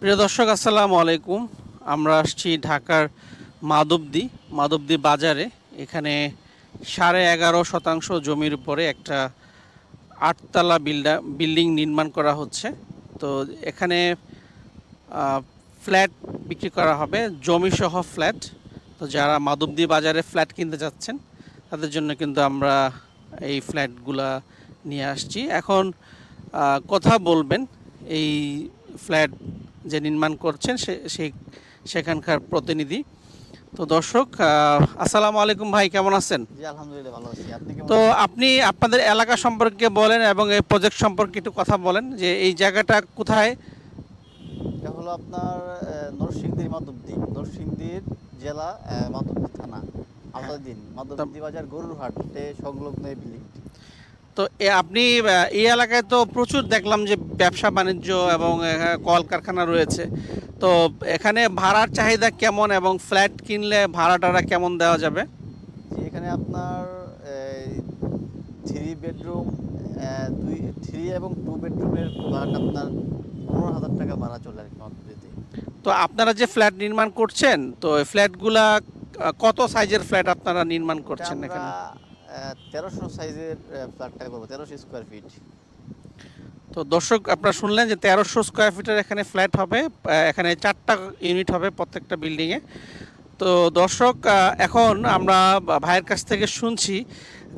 প্রিয় দর্শক, আসসালামু আলাইকুম। আমরা আসছি ঢাকার মাধবদী মাধবদী বাজারে। এখানে সাড়ে এগারো শতাংশ জমির উপরে একটা আটতলা বিল্ডা, বিল্ডিং নির্মাণ করা হচ্ছে। তো এখানে ফ্ল্যাট বিক্রি করা হবে, জমিসহ ফ্ল্যাট। তো যারা মাধবদী বাজারে ফ্ল্যাট কিনতে যাচ্ছেন, তাদের জন্য কিন্তু আমরা এই ফ্ল্যাটগুলা নিয়ে আসছি। এখন কথা বলবেন এই ফ্ল্যাট যে নির্মাণ করছেন সে সেই সেখানকার প্রতিনিধি। তো দর্শক আসসালামু আলাইকুম ভাই কেমন আছেন? জি আলহামদুলিল্লাহ ভালো আছি। তো আপনি আপনাদের এলাকা সম্পর্কে বলেন এবং এই প্রজেক্ট সম্পর্কে একটু কথা বলেন যে এই জায়গাটা কোথায়? এটা হলো আপনার নরসিংদীর মাধবদী। নরসিংদীর জেলা মাধবদী থানা আলাদিন মাধবদী বাজার গরুরহাটে সংলগ্ন এই বিল্ডিংটি তো এ আপনি এই এলাকায় তো প্রচুর দেখলাম যে ব্যবসা বাণিজ্য এবং কলকারখানা রয়েছে। তো এখানে ভাড়ার চাহিদা কেমন এবং ফ্ল্যাট কিনলে ভাড়া টাড়া কেমন দেওয়া যাবে? এখানে আপনার থ্রি বেডরুম দুই থ্রি এবং টু বেডরুমের ফ্ল্যাট আপনার পনেরো হাজার টাকা ভাড়া চলে আর কি তো আপনারা যে ফ্ল্যাট নির্মাণ করছেন তো ফ্ল্যাটগুলা কত সাইজের ফ্ল্যাট আপনারা নির্মাণ করছেন এখানে? তেরোশো সাইজের ফ্ল্যাটটা করব, তেরোশো স্কোয়ার ফিট তো দর্শক, আপনারা শুনলেন যে তেরোশো স্কোয়ার ফিটের এখানে ফ্ল্যাট হবে এখানে চারটা ইউনিট হবে প্রত্যেকটা বিল্ডিংয়ে তো দর্শক এখন আমরা ভাইয়ের কাছ থেকে শুনছি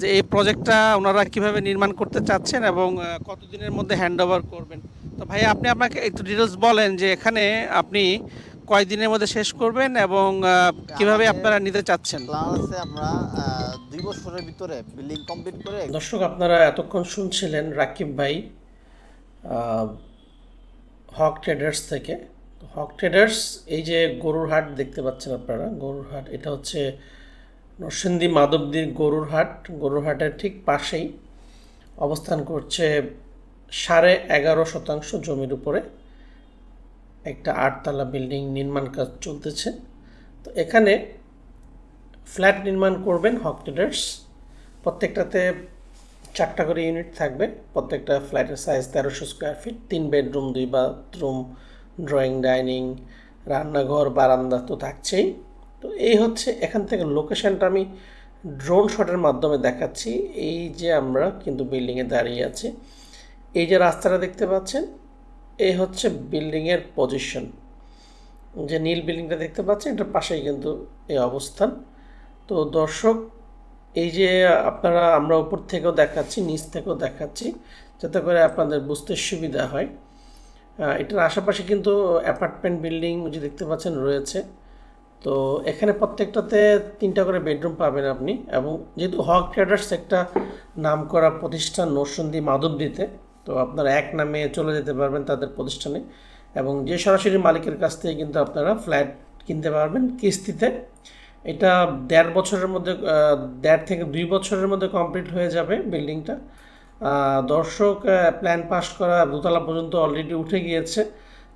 যে এই প্রজেক্টটা ওনারা কীভাবে নির্মাণ করতে চাচ্ছেন এবং কতদিনের মধ্যে হ্যান্ড ওভার করবেন। তো ভাই আপনি আমাকে একটু ডিটেলস বলেন যে এখানে আপনি কয়দিনের মধ্যে শেষ করবেন এবং কীভাবে আপনারা নিতে চাচ্ছেন? প্ল্যান আছে আমরা দুই বছরের ভিতরে বিল্ডিং কমপ্লিট করে দর্শক আপনারা এতক্ষণ শুনছিলেন রাকিব ভাই হক ট্রেডার্স থেকে। হক ট্রেডার্স এই যে গরুর হাট দেখতে পাচ্ছেন আপনারা গরুর হাট এটা হচ্ছে নরসিংদী মাধবদীর গরুর হাট। গরুর হাটের ঠিক পাশেই অবস্থান করছে সাড়ে এগারো শতাংশ জমির উপরে। একটা আটতলা বিল্ডিং নির্মাণ কাজ চলতেছে। তো এখানে ফ্ল্যাট নির্মাণ করবেন হক ট্রেডার্স প্রত্যেকটাতে চারটা করে ইউনিট থাকবে। প্রত্যেকটা ফ্ল্যাটের সাইজ তেরোশো স্কোয়ার ফিট তিন বেডরুম দুই বাথরুম ড্রয়িং ডাইনিং রান্নাঘর, বারান্দা তো থাকছেই। তো এই হচ্ছে এখান থেকে লোকেশনটা আমি ড্রোন শটের মাধ্যমে দেখাচ্ছি। এই যে আমরা কিন্তু বিল্ডিংয়ে দাঁড়িয়ে আছি। এই যে রাস্তাটা দেখতে পাচ্ছেন এই হচ্ছে বিল্ডিংয়ের পজিশন যে নীল বিল্ডিংটা দেখতে পাচ্ছেন, এটার পাশেই কিন্তু এই অবস্থান। তো দর্শক, এই যে আপনারা, আমরা উপর থেকেও দেখাচ্ছি, নিচ থেকেও দেখাচ্ছি, যাতে করে আপনাদের বুঝতে সুবিধা হয়। এটার আশেপাশে কিন্তু অ্যাপার্টমেন্ট বিল্ডিং যে দেখতে পাচ্ছেন রয়েছে। তো এখানে প্রত্যেকটাতে তিনটা করে বেডরুম পাবেন আপনি এবং যেহেতু হক ট্রেডার্স একটা নামকরা প্রতিষ্ঠান নরসন্দী মাধবদীতে তো আপনারা এক নামে চলে যেতে পারবেন তাদের প্রতিষ্ঠানে। এবং যে সরাসরি মালিকের কাছ থেকে কিন্তু আপনারা ফ্ল্যাট কিনতে পারবেন কিস্তিতে। এটা দেড় বছরের মধ্যে দেড় থেকে দুই বছরের মধ্যে কমপ্লিট হয়ে যাবে বিল্ডিংটা। দর্শক প্ল্যান পাস করা দোতলা পর্যন্ত অলরেডি উঠে গিয়েছে।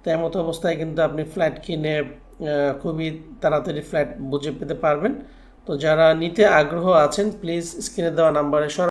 তাই মতো অবস্থায় কিন্তু আপনি ফ্ল্যাট কিনে খুবই তাড়াতাড়ি ফ্ল্যাট বুঝে পেতে পারবেন। তো যারা নিতে আগ্রহ আছেন, প্লিজ স্ক্রিনে দেওয়া নাম্বারে